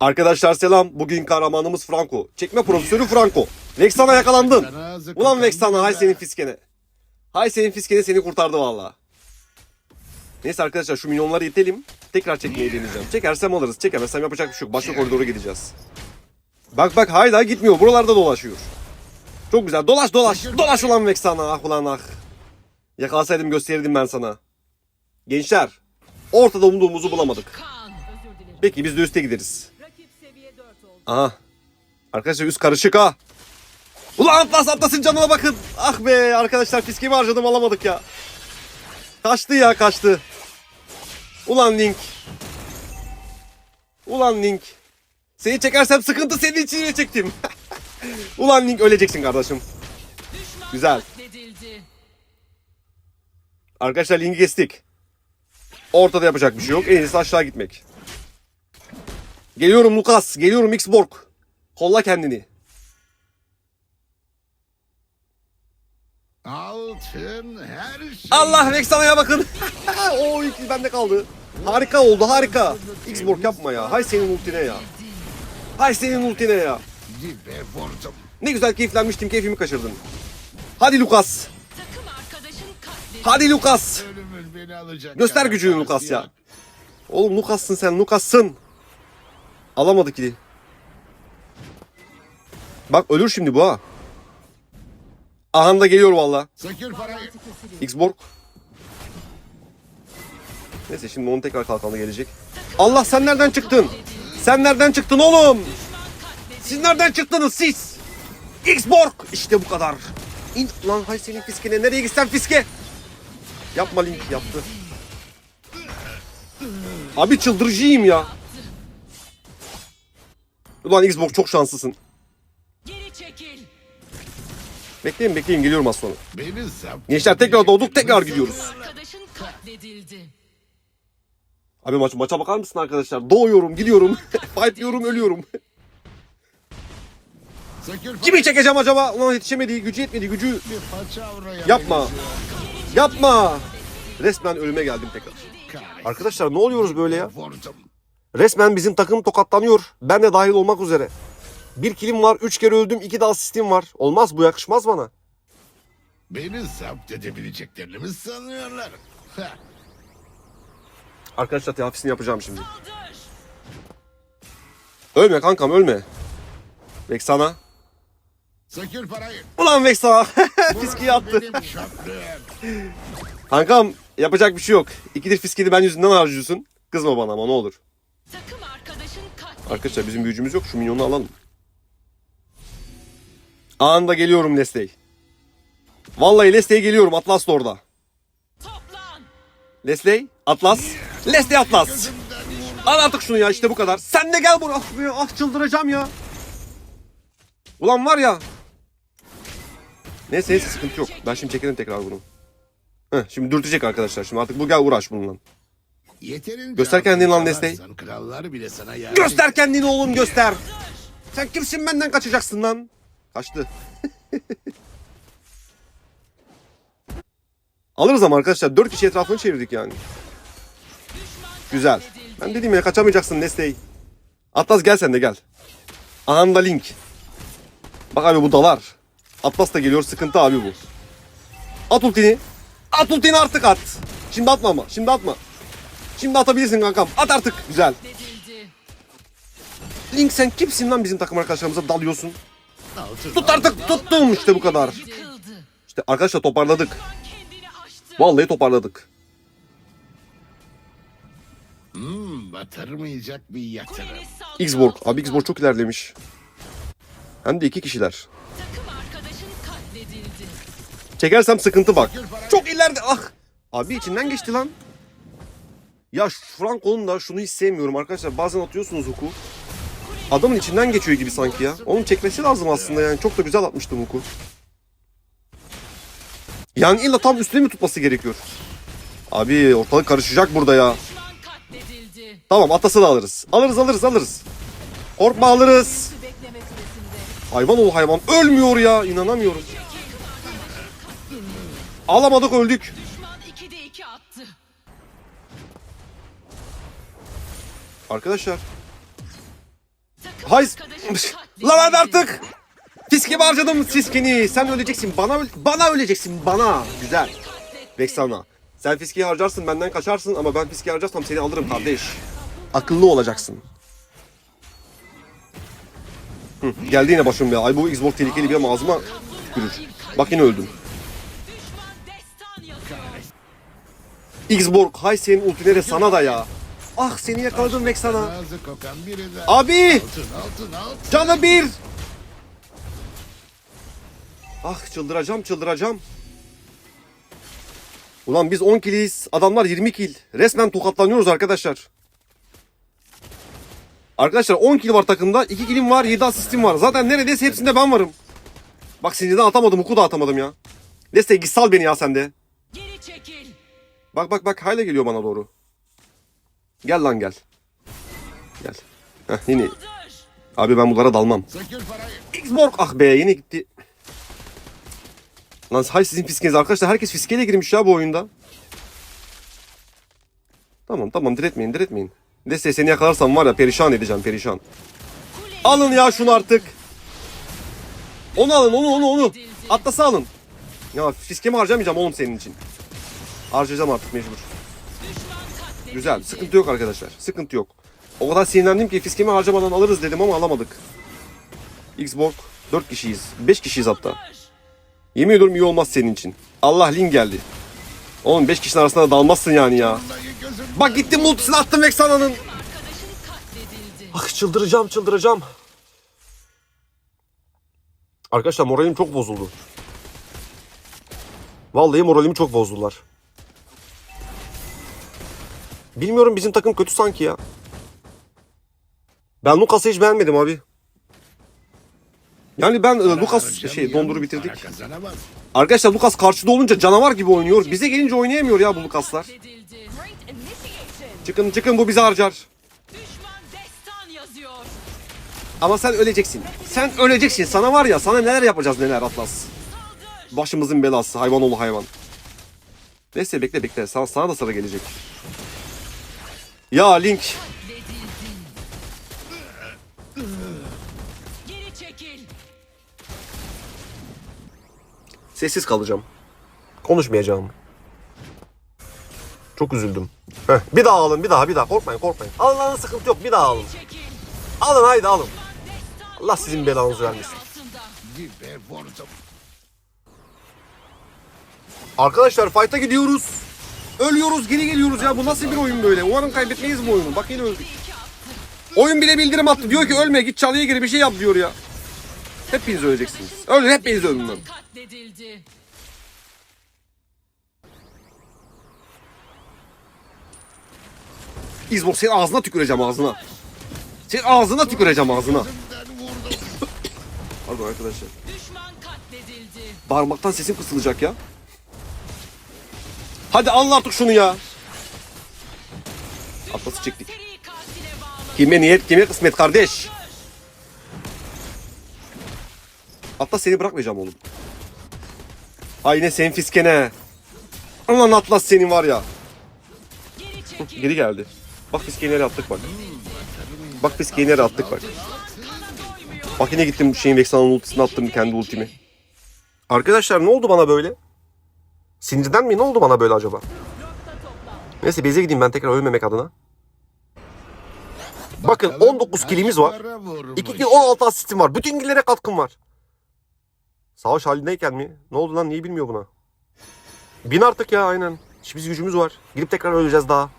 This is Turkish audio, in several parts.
Arkadaşlar selam. Bugün kahramanımız Franco. Çekme profesörü Franco. Vexana yakalandın. Ulan Vexana hay senin fiskene. Hay senin fiskene seni kurtardı valla. Neyse arkadaşlar şu milyonları itelim. Tekrar çekmeyi deneyeceğim. Çekersem alırız. Çekemezsem yapacak bir şey yok. Başka koridora gideceğiz. Bak bak hala gitmiyor. Buralarda dolaşıyor. Çok güzel. Dolaş dolaş. Dolaş ulan Vexana. Ah ulan ah. Yakalasaydım gösterirdim ben sana. Gençler. Ortada umduğumuzu bulamadık. Peki biz de üste gideriz. Aha. Arkadaşlar üst karışık ha. Ulan Atlas Atlas'ın canına bakın. Ah be arkadaşlar fiskemi harcadım alamadık ya. Kaçtı ya kaçtı. Ulan Link. Ulan Link. Seni çekersem sıkıntı senin için çektim. Ulan Link öleceksin kardeşim. Güzel. Arkadaşlar Link'i kestik. Ortada yapacak bir şey yok. En iyisi aşağı gitmek. Geliyorum Lucas. Geliyorum Xborg. Kolla kendini. Altın her şey. Allah Vexana'ya bakın. o iki bende kaldı. Harika oldu harika. Xborg yapma ya. Hay senin ultine ya. Hay senin ultine ya. Dibe vurdum. Ne güzel keyiflenmiştim keyfimi kaçırdın. Hadi katledildi. Hadi alacak. Göster gücünü Lucas ya. Oğlum Lucas'sın sen Lucas'sın. Alamadı ki. Bak ölür şimdi bu ha. Ahanda geliyor valla. Xborg. Neyse şimdi onun tekrar kalkanı gelecek. Allah sen nereden çıktın? Sen nereden çıktın oğlum? Siz nereden çıktınız siz? Xborg! İşte bu kadar. İn lan hay senin fiskine. Nereye gitsen fiske. Yapma Link yaptı. Abi çıldırıcıyım ya. Ulan Xborg çok şanslısın. Geri çekil. Bekleyin bekleyin geliyorum az sonra. Gençler tekrar doğduk tekrar gidiyoruz. Arkadaşın katledildi. Abi maç, maça bakar mısın arkadaşlar? Doğuyorum, gidiyorum. Fightlıyorum, ölüyorum. Sökül parayı. Kimi çekeceğim acaba? Ulan yetişemedi, gücü yetmedi, gücü. Yapma. Yapma. Resmen ölüme geldim tekrar. Arkadaşlar ne oluyoruz böyle ya? Resmen bizim takım tokatlanıyor. Ben de dahil olmak üzere. Bir kilim var, üç kere öldüm, iki de asistim var. Olmaz bu yakışmaz bana. Beni zapt edebileceklerini mi sanıyorlar? Heh. Arkadaşlar telafisini yapacağım şimdi. Ölme kankam ölme. Vexana. Sökül parayı. Ulan. Burası Fiskiyi attı. Kankam yapacak bir şey yok. İkidir fiskini ben yüzünden harcıyorsun. Kızma bana ama ne olur. Takım arkadaşın katledildi. Arkadaşlar bizim büyücümüz yok. Şu minyonu alalım. Anında geliyorum Lesley. Vallahi Lesley geliyorum. Atlas da orada. Toplan. Lesley, Atlas. Lesley Atlas. Al artık şunu ya işte bu kadar. Sen de gel buraya. Ah, be, ah çıldıracağım ya. Ulan var ya. Neyse neyse sıkıntı yok. Ben şimdi çekerim tekrar bunu. Heh, şimdi dürtecek arkadaşlar. Şimdi artık bu gel uğraş bununla. Yeterince Göster kendini lan Nesney. Krallar bile sana yardım Göster kendini oğlum göster. Sen kimsin benden kaçacaksın lan? Kaçtı. Alırız ama arkadaşlar. Dört kişi etrafını çevirdik yani. Güzel. Ben dedim ya kaçamayacaksın Nestey. Atlas gel sen de gel. Ahanda Link. Bak abi bu dalar. Atlas da geliyor sıkıntı abi bu. At ultini. At ultini artık at. Şimdi atma ama. Şimdi atma. Şimdi atabilirsin kankam. At artık. Güzel. Link sen kimsin lan bizim takım arkadaşlarımıza dalıyorsun? Tut artık tuttum işte bu kadar. İşte arkadaşlar toparladık. Vallahi toparladık. Hmm, batırmayacak bir yatırım. Xborg. Abi Xborg çok ilerlemiş. Hem de iki kişiler. Çekersem sıkıntı bak. Çok ileride. Ah. Abi içinden geçti lan. Ya Franco'nun da şunu hiç sevmiyorum arkadaşlar. Bazen atıyorsunuz huku. Adamın içinden geçiyor gibi sanki ya. Onun çekmesi lazım aslında yani. Çok da güzel atmıştım huku. Yani illa tam üstüne mi tutması gerekiyor? Abi ortalık karışacak burada ya. Tamam atası da alırız. Alırız alırız alırız. Korkma alırız. Hayvan ol hayvan. Ölmüyor ya. inanamıyorum. Alamadık öldük. Hay. Lan hadi artık. Fiskemi harcadım fiskeni. Sen öleceksin. Bana bana öleceksin. Bana. Güzel. Vexana. Sen fiskiyi harcarsın benden kaçarsın ama ben fiskiyi harcarsam seni alırım kardeş. Akıllı olacaksın. Hı, geldi yine başım ya. Ay bu Xbox tehlikeli bir ama ağzıma tükürür. Bak yine öldüm. Xborg hay senin ultileri sana da ya. Ah seni yakaladım Vexana. Abi Altın altın altın. canı bir. Ah çıldıracağım çıldıracağım. Ulan biz 10 kiliyiz. Adamlar 20 kil. Resmen tokatlanıyoruz arkadaşlar. Arkadaşlar 10 kill var takımda. 2 kilim var 7 asistim var. Zaten neredeyse hepsinde ben varım. Bak sinirden atamadım. Huku da atamadım ya. Neyse git sal beni ya sen de. Geri çekil. Bak bak bak hala geliyor bana doğru. Gel lan gel. Gel. Heh, yine. Abi ben bunlara dalmam. Xborg ah be yine gitti. Lan hay sizin fiskeniz arkadaşlar herkes fiskeyle girmiş ya bu oyunda. Tamam tamam diretmeyin diretmeyin. Neyse seni yakalarsam var ya perişan edeceğim perişan. Alın ya şunu artık. Onu alın onu onu onu. Atlası alın. Ya fiskemi harcamayacağım oğlum senin için. Harcayacağım artık mecbur. Güzel. Sıkıntı yok arkadaşlar. Sıkıntı yok. O kadar sinirlendim ki fiskemi harcamadan alırız dedim ama alamadık. Xbox 4 kişiyiz. 5 kişiyiz hatta. Yemin ediyorum iyi olmaz senin için. Allah link geldi. Oğlum 5 kişinin arasında dalmazsın yani ya. Bak gittim multisini attım Vexana'nın. Ah çıldıracağım çıldıracağım. Arkadaşlar moralim çok bozuldu. Vallahi moralimi çok bozdular. Bilmiyorum bizim takım kötü sanki ya. Ben Lucas'ı hiç beğenmedim abi. Yani ben e, Lucas şey donduru bitirdik. Arkadaşlar Lucas karşıda olunca canavar gibi oynuyor. Bize gelince oynayamıyor ya bu Lucas'lar. Çıkın çıkın bu bizi harcar. Ama sen öleceksin. Sen öleceksin. Sana var ya sana neler yapacağız neler Atlas. Başımızın belası hayvan oğlu hayvan. Neyse bekle bekle. Sana, sana da sıra gelecek. Ya Link. Katledildin. Geri çekil. Sessiz kalacağım. Konuşmayacağım. Çok üzüldüm. Heh, bir daha alın bir daha bir daha korkmayın korkmayın. Alın alın sıkıntı yok bir daha alın. Alın haydi alın. Allah sizin belanızı vermesin. Arkadaşlar fight'a gidiyoruz. Ölüyoruz geri geliyoruz ya bu nasıl bir oyun böyle? Umarım kaybetmeyiz bu oyunu. Bak yine öldük. Oyun bile bildirim attı. Diyor ki ölme git çalıya gir bir şey yap diyor ya. Hepiniz öleceksiniz. Ölün hepiniz ölün lan. İzmor senin ağzına tüküreceğim ağzına. Senin ağzına tüküreceğim ağzına. Pardon arkadaşlar. Bağırmaktan sesim kısılacak ya. Hadi al artık şunu ya. Atlası çektik. Kime niyet kime kısmet kardeş. Atlas seni bırakmayacağım oğlum. Ay ne sen fiskene. Ulan Atlas senin var ya. Geri geldi. Bak fiskeyi nereye attık bak. Bak fiskeyi nereye attık bak. Bak yine gittim şeyin Vexana'nın ultisini attım kendi ultimi. Arkadaşlar ne oldu bana böyle? Sinirden mi? Ne oldu bana böyle acaba? Neyse base'e gideyim ben tekrar ölmemek adına. Bakın Bakalım 19 kaç kilimiz var. para vurmuş. 2 kill 16 asistim var. Bütün killere katkım var. Savaş halindeyken mi? Ne oldu lan niye bilmiyor buna? Bin artık ya aynen. Biz gücümüz var. Gidip tekrar öleceğiz daha.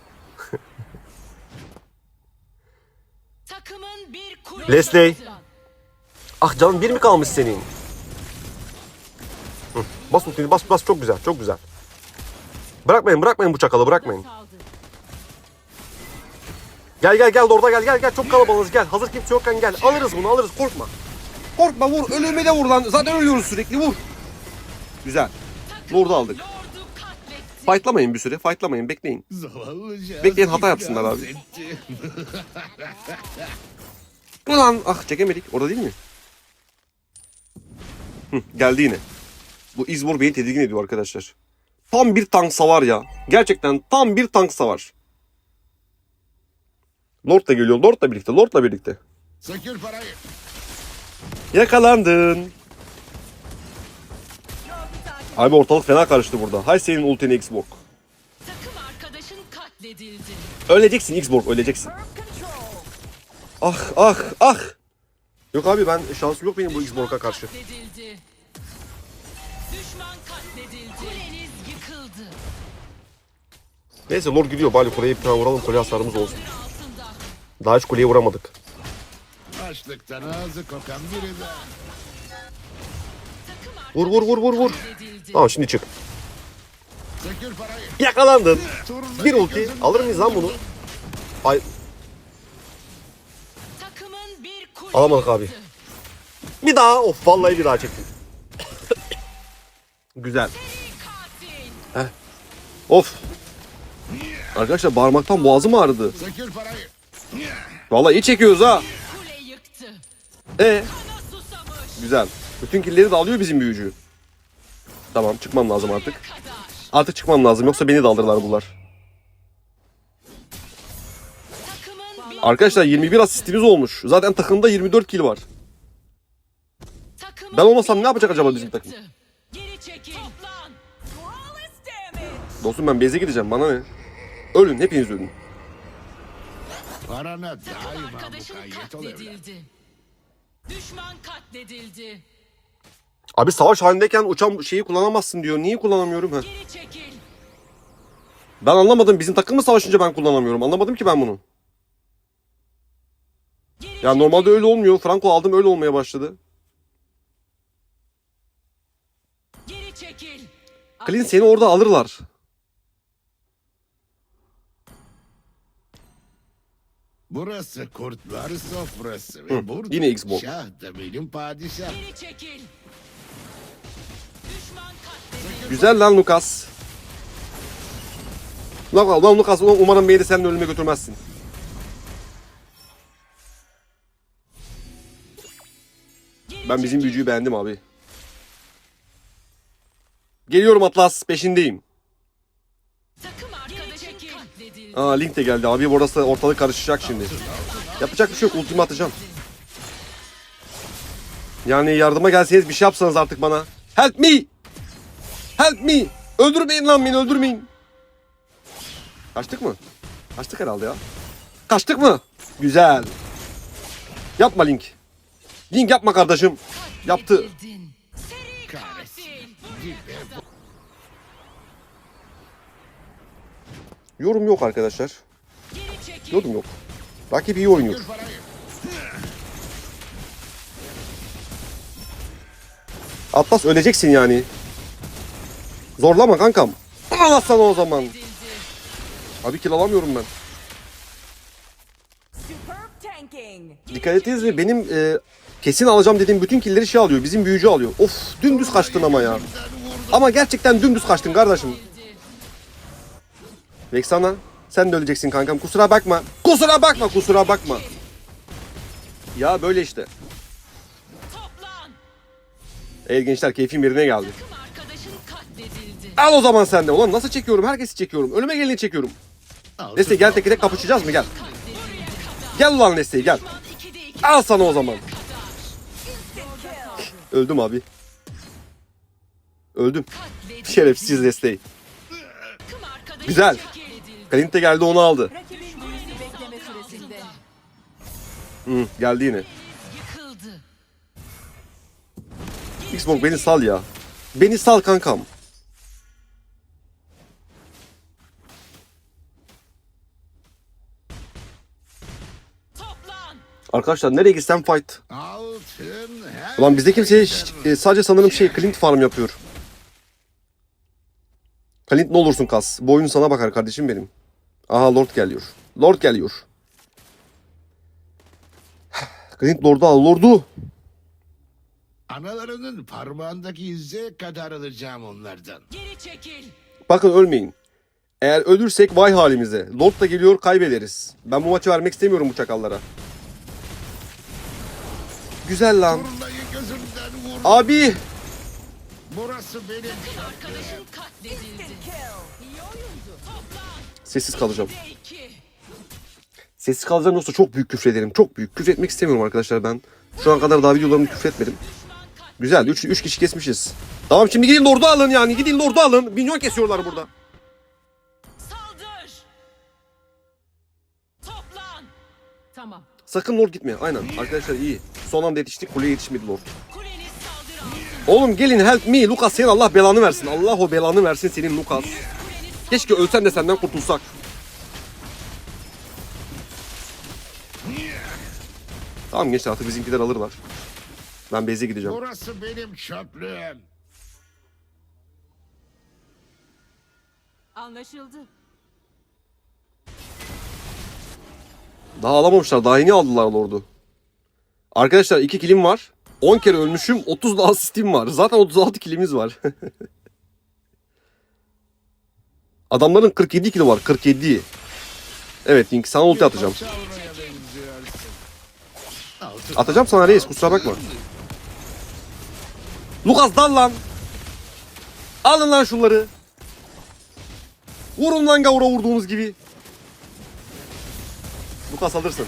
Takımın bir kule Leslie. Ah canım bir mi kalmış senin? Bas ultini bas bas çok güzel çok güzel. Bırakmayın bırakmayın bu çakalı bırakmayın. Gel gel gel orada gel gel gel çok kalabalığız gel. Hazır kimse yokken gel. Alırız bunu alırız korkma. Korkma vur ölüme de vur lan. Zaten ölüyoruz sürekli vur. Güzel. Lord'u aldık. Fightlamayın bir süre fightlamayın bekleyin. Bekleyin, hata yapsınlar abi. Ulan ah çekemedik orada değil mi? Hı, geldi yine. Bu İzmir beni tedirgin ediyor arkadaşlar. Tam bir tank savar ya. Gerçekten tam bir tank savar. Lord da geliyor. Lord da birlikte. Lord'la birlikte. Sökül parayı. Yakalandın. Abi ortalık fena karıştı burada. Hay senin ultini Xborg. Takım arkadaşın katledildi. Öleceksin Xborg öleceksin. Ah ah ah. Yok abi ben şansım yok benim bu Xborg'a karşı. Katledildi. Düşman katledildi. Kuleniz yıkıldı. Neyse Lord gidiyor bari kuleye bir vuralım kule hasarımız olsun. Daha hiç kuleye vuramadık. Açlıktan ağzı kokan biri de. Vur vur vur vur vur. Tamam şimdi çık. Yakalandın. Bir ulti. Alır mıyız lan bunu? Ay Alamadık abi. bir daha of vallahi bir daha çektim. Güzel. Katil. Of. Arkadaşlar bağırmaktan boğazım ağrıdı. Vallahi iyi çekiyoruz ha. E güzel. Bütün killeri de alıyor bizim büyücü. Tamam çıkmam lazım artık. Artık çıkmam lazım yoksa beni de alırlar bunlar. Arkadaşlar 21 asistimiz olmuş. Zaten takımda 24 kill var. Ben olmasam ne yapacak acaba bizim takım? Çekil. Toplan. Dostum ben base'e gideceğim bana ne? Ölün hepiniz ölün. Parana daima arkadaşın mukayyet ol evlat. katledildi. Düşman katledildi. Abi savaş halindeyken uçan şeyi kullanamazsın diyor. Niye kullanamıyorum ha? Geri çekil. Ben anlamadım. Bizim takım mı savaşınca ben kullanamıyorum? Anlamadım ki ben bunu. Geri Ya normalde öyle olmuyor. Franco aldım öyle olmaya başladı. Clint seni orada alırlar. Burası kurtlar sofrası. Ve Hı, burada yine Xbox. şah da benim padişah. Geri çekil. Düşman katledildi. Güzel lan Lucas. Lan, lan Lucas ulan umarım beni sen de ölüme götürmezsin. Geri Ben bizim çekil. büyücüyü beğendim abi. Geliyorum Atlas peşindeyim. Aa Link de geldi abi burası ortalık karışacak şimdi. Yapacak bir şey yok ultimi atacağım. Yani yardıma gelseniz bir şey yapsanız artık bana. Help me! Help me! Öldürmeyin lan beni öldürmeyin. Kaçtık mı? Kaçtık herhalde ya. Kaçtık mı? Güzel. Yapma Link. Link yapma kardeşim. Yaptı. Yorum yok arkadaşlar. Yorum yok. Rakip iyi oynuyor. Atlas öleceksin yani. Zorlama kankam. Al sana o zaman. Abi kill alamıyorum ben. Dikkat ettiniz mi? Benim e, kesin alacağım dediğim bütün killleri şey alıyor. Bizim büyücü alıyor. Of dümdüz kaçtın ama ya. Ama gerçekten dümdüz kaçtın kardeşim. Vexana sen de öleceksin kankam. Kusura bakma. Kusura bakma kusura bakma. Ya böyle işte. Evet gençler keyfim yerine geldi. Al o zaman sen de. Ulan nasıl çekiyorum? Herkesi çekiyorum. Ölüme geleni çekiyorum. Neyse gel tek tek kapışacağız mı gel. Gel ulan Nesli gel. Düşman 2'de 2 Al sana o zaman. Öldüm abi. Öldüm. Şerefsiz arkadaşın Güzel. De geldi onu aldı. Rakibin. Hı, geldi yine. Xbox beni sal ya. Beni sal kankam. Arkadaşlar nereye gitsem fight. Ulan bizde kimse e, sadece sanırım şey Clint farm yapıyor. Clint ne olursun kas. Bu oyun sana bakar kardeşim benim. Aha Lord geliyor. Lord geliyor. Clint Lord'u al Lord'u. Analarının parmağındaki izze kadar alacağım onlardan. Geri çekil. Bakın ölmeyin. Eğer ölürsek vay halimize. Lord da geliyor kaybederiz. Ben bu maçı vermek istemiyorum bu çakallara. Güzel lan. Abi. Burası benim Arkadaşın katledildi. İyi oyundu. Toplan. Sessiz kalacağım. 2'de 2. Sessiz kalacağım yoksa çok büyük küfür ederim. Çok büyük. Küfür etmek istemiyorum arkadaşlar ben. Şu an kadar daha videolarımda küfür etmedim. Güzel. 3 3 kişi kesmişiz. Tamam şimdi gidin lordu alın yani. Gidin lordu alın. Minyon kesiyorlar burada. Saldır. Toplan. Tamam. Sakın lord gitme. Aynen. Arkadaşlar iyi. Son anda yetiştik. Kuleye yetişmedi lord. Oğlum gelin help me. Lucas senin Allah belanı versin. Allah o belanı versin senin Lucas. Keşke ölsen de senden kurtulsak. Tamam gençler artık bizimkiler alırlar. Ben base'e gideceğim. Burası benim çöplüğüm. Anlaşıldı. Daha alamamışlar. Daha yeni aldılar Lord'u. Arkadaşlar 2 kilim var. 10 kere ölmüşüm. 30 da asistim var. Zaten 36 kilimiz var. Adamların 47 kilo var. 47. Evet Link sana ulti atacağım. Atacağım sana reis kusura bakma. Lucas dal lan. Alın lan şunları. Vurun lan gavura vurduğunuz gibi. Lucas alırsın.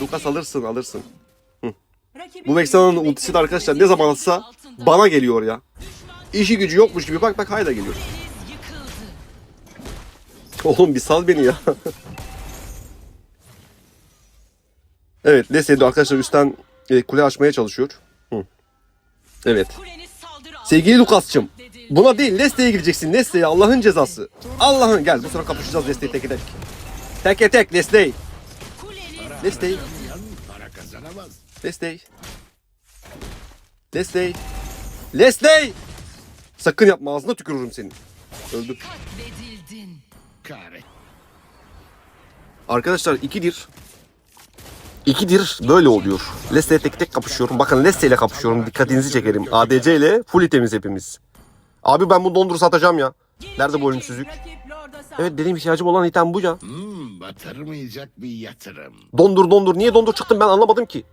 Lucas alırsın alırsın. Bu Vexana'nın ultisi de arkadaşlar ne zaman atsa bana geliyor ya. İşi gücü yokmuş gibi bak bak hayda geliyor. Oğlum bir sal beni ya. evet Leslie'de arkadaşlar üstten e, kule açmaya çalışıyor. Hı. Evet. Sevgili katledildi. buna değil Leslie'ye gireceksin. Leslie Allah'ın cezası. Allah'ın gel bu sıra kapışacağız Leslie'yi tek tek. Tek tek Leslie. Kuleniz Leslie. Leslie. Leslie. Sakın yapma ağzına tükürürüm senin. Öldüm. katledildin. Kahret. Arkadaşlar ikidir. İkidir böyle oluyor. Leslie tek tek kapışıyorum. Bakın Leslie ile kapışıyorum. Dikkatinizi çekerim. ADC ile full itemiz hepimiz. Abi ben bunu dondurup satacağım ya. Nerede bu ölümsüzlük? Evet benim ihtiyacım olan item bu ya. Hmm, batırmayacak bir yatırım. Dondur dondur. Niye dondur çıktım ben anlamadım ki.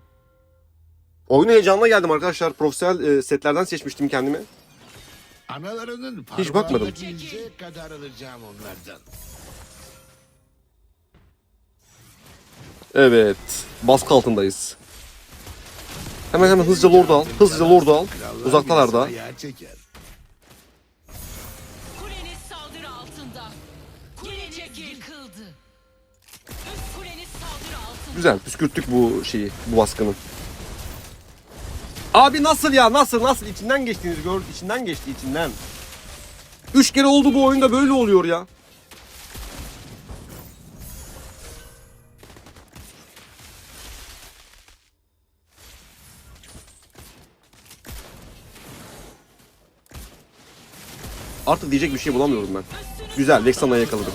Oyun heyecanına geldim arkadaşlar. Profesyonel e, setlerden seçmiştim kendimi. Analarının Hiç bakmadım. kadar alacağım onlardan. Evet. Baskı altındayız. Hemen hemen hızlıca lord'u al. Hızlıca lord'u al. Krallar Uzaktalar da. birisi ayağa çeker. Kuleniz saldırı altında. Kuleniz yıkıldı. Üst kuleniz saldırı altında. Güzel püskürttük bu şeyi, bu baskını. Abi nasıl ya nasıl nasıl içinden geçtiğinizi gördük içinden geçti içinden. Üç kere oldu bu oyunda böyle oluyor ya. Artık diyecek bir şey bulamıyorum ben. Güzel Vexana'yı yakaladık.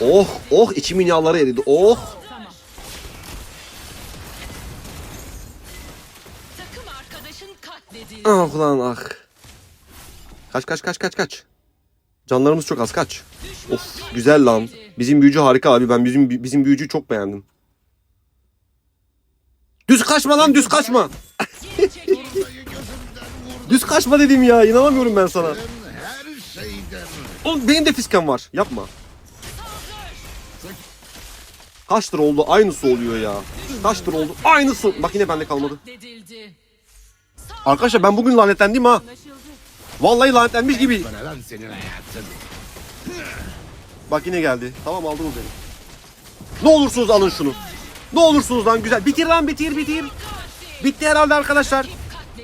Oh oh içimin yağları eridi oh. Ah ulan ah. Kaç kaç kaç kaç kaç. Canlarımız çok az kaç. Of güzel lan. Bizim büyücü harika abi. Ben bizim bizim büyücüyü çok beğendim. Düz kaçma lan düz kaçma. Düz kaçma dedim ya. İnanamıyorum ben sana. Oğlum benim de fiskem var. Yapma. Kaç lira oldu? Aynısı oluyor ya. Kaç lira oldu? Aynısı. Bak yine bende kalmadı. Arkadaşlar ben bugün lanetlendim ha. Vallahi lanetlenmiş gibi. Bak yine geldi. Tamam aldınız beni. Ne olursunuz alın şunu. Ne olursunuz lan güzel. Bitir lan bitir bitir. Bitti herhalde arkadaşlar.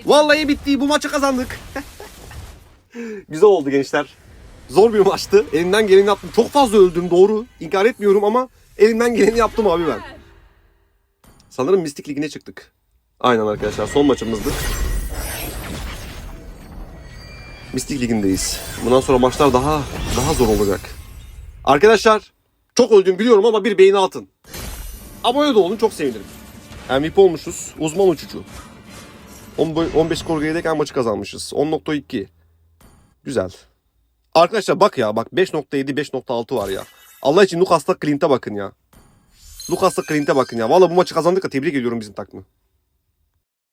Vallahi bitti. Bu maçı kazandık. güzel oldu gençler. Zor bir maçtı. Elimden geleni yaptım. Çok fazla öldüm doğru. İnkar etmiyorum ama elimden geleni yaptım abi ben. Sanırım Mistik Ligi'ne çıktık. Aynen arkadaşlar son maçımızdı. Mistik Ligi'ndeyiz. Bundan sonra maçlar daha daha zor olacak. Arkadaşlar çok öldüm biliyorum ama bir beğeni atın. Abone de olun çok sevinirim. MVP olmuşuz. Uzman uçucu. 10 boy- 15 skor gerideyken maçı kazanmışız. 10.2. Güzel. Arkadaşlar bak ya bak 5.7 5.6 var ya. Allah için Lucas'la Clint'e bakın ya. Lucas'la Clint'e bakın ya. Valla bu maçı kazandık da tebrik ediyorum bizim takımı.